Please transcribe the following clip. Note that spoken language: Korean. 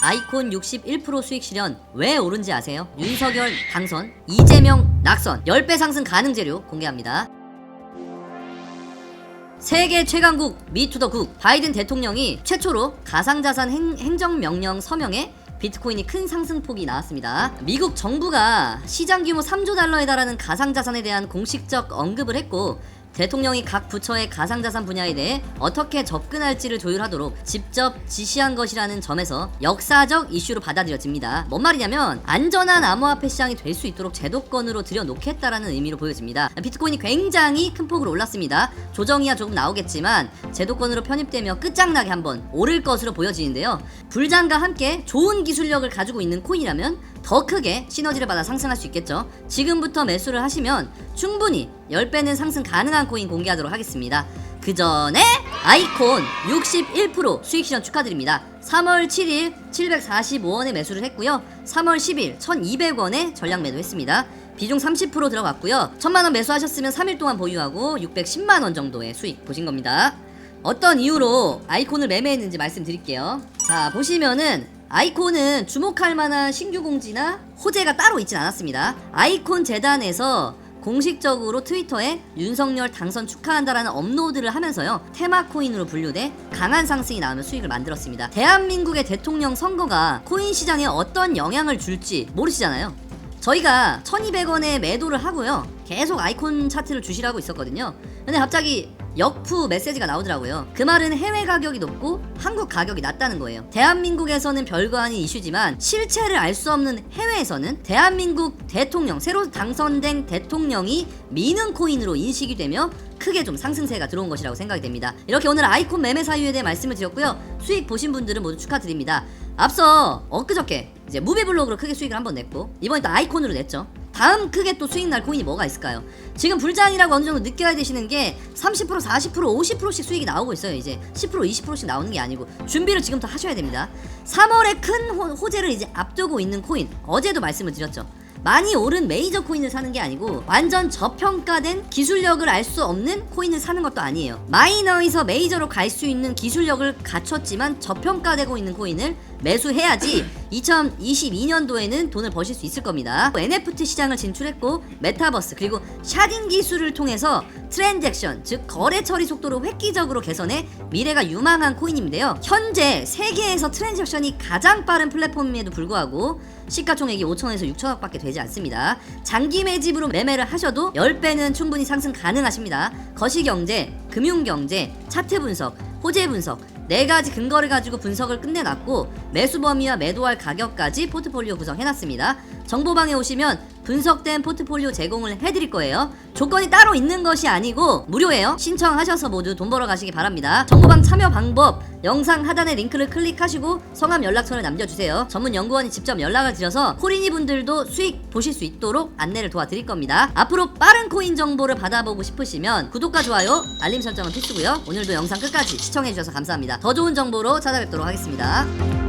아이콘 61% 수익 실현 왜 오른지 아세요? 윤석열 당선, 이재명 낙선, 10배 상승 가능 재료 공개합니다. 세계 최강국 미투더국 바이든 대통령이 최초로 가상자산 행, 행정명령 서명에 비트코인이 큰 상승폭이 나왔습니다. 미국 정부가 시장 규모 3조 달러에 달하는 가상자산에 대한 공식적 언급을 했고 대통령이 각 부처의 가상자산 분야에 대해 어떻게 접근할지를 조율하도록 직접 지시한 것이라는 점에서 역사적 이슈로 받아들여집니다. 뭔 말이냐면 안전한 암호화폐 시장이 될 수 있도록 제도권으로 들여놓겠다라는 의미로 보여집니다. 비트코인이 굉장히 큰 폭으로 올랐습니다. 조정이야 조금 나오겠지만 제도권으로 편입되며 끝장나게 한번 오를 것으로 보여지는데요. 불장과 함께 좋은 기술력을 가지고 있는 코인이라면 더 크게 시너지를 받아 상승할 수 있겠죠. 지금부터 매수를 하시면 충분히 10배는 상승 가능한 코인 공개하도록 하겠습니다. 그 전에 아이콘 61% 수익 실현 축하드립니다. 3월 7일 745원에 매수를 했고요. 3월 10일 1200원에 전량 매도했습니다. 비중 30% 들어갔고요. 1000만원 매수하셨으면 3일 동안 보유하고 610만원 정도의 수익 보신 겁니다. 어떤 이유로 아이콘을 매매했는지 말씀드릴게요. 자, 보시면은 아이콘은 주목할 만한 신규 공지나 호재가 따로 있진 않았습니다. 아이콘 재단에서 공식적으로 트위터에 윤석열 당선 축하한다라는 업로드를 하면서요 테마 코인으로 분류돼 강한 상승이 나오는 수익을 만들었습니다. 대한민국의 대통령 선거가 코인 시장에 어떤 영향을 줄지 모르시잖아요. 저희가 1200원에 매도를 하고요. 계속 아이콘 차트를 주시라고 있었거든요. 근데 갑자기 역푸 메시지가 나오더라고요. 그 말은 해외 가격이 높고 한국 가격이 낮다는 거예요. 대한민국에서는 별거 아닌 이슈지만 실체를 알 수 없는 해외에서는 대한민국 대통령, 새로 당선된 대통령이 미는 코인으로 인식이 되며 크게 좀 상승세가 들어온 것이라고 생각이 됩니다. 이렇게 오늘 아이콘 매매 사유에 대해 말씀을 드렸고요. 수익 보신 분들은 모두 축하드립니다. 앞서 엊그저께 이제 무비블록으로 크게 수익을 한번 냈고 이번에 또 아이콘으로 냈죠. 다음 크게 또 수익 날 코인이 뭐가 있을까요? 지금 불장이라고 어느 정도 느껴야 되시는 게 30%, 40%, 50%씩 수익이 나오고 있어요. 이제 10%, 20%씩 나오는 게 아니고 준비를 지금부터 하셔야 됩니다. 3월에 큰 호, 호재를 이제 앞두고 있는 코인 어제도 말씀을 드렸죠. 많이 오른 메이저 코인을 사는 게 아니고 완전 저평가된 기술력을 알 수 없는 코인을 사는 것도 아니에요. 마이너에서 메이저로 갈 수 있는 기술력을 갖췄지만 저평가되고 있는 코인을 매수해야지 2022년도에는 돈을 버실 수 있을 겁니다. NFT 시장을 진출했고 메타버스 그리고 샤딩 기술을 통해서 트랜잭션 즉 거래 처리 속도를 획기적으로 개선해 미래가 유망한 코인인데요. 현재 세계에서 트랜잭션이 가장 빠른 플랫폼임에도 불구하고 시가총액이 5천에서 6천억밖에 되지 않습니다. 장기 매집으로 매매를 하셔도 10배는 충분히 상승 가능하십니다. 거시경제, 금융경제, 차트 분석, 호재 분석 네 가지 근거를 가지고 분석을 끝내놨고 매수 범위와 매도할 가격까지 포트폴리오 구성해놨습니다. 정보방에 오시면 분석된 포트폴리오 제공을 해드릴 거예요. 조건이 따로 있는 것이 아니고 무료예요. 신청하셔서 모두 돈 벌어 가시기 바랍니다. 정보방 참여 방법 영상 하단의 링크를 클릭하시고 성함 연락처를 남겨주세요. 전문 연구원이 직접 연락을 드려서 코리니 분들도 수익 보실 수 있도록 안내를 도와드릴 겁니다. 앞으로 빠른 코인 정보를 받아보고 싶으시면 구독과 좋아요, 알림 설정은 필수고요. 오늘도 영상 끝까지 시청해주셔서 감사합니다. 더 좋은 정보로 찾아뵙도록 하겠습니다.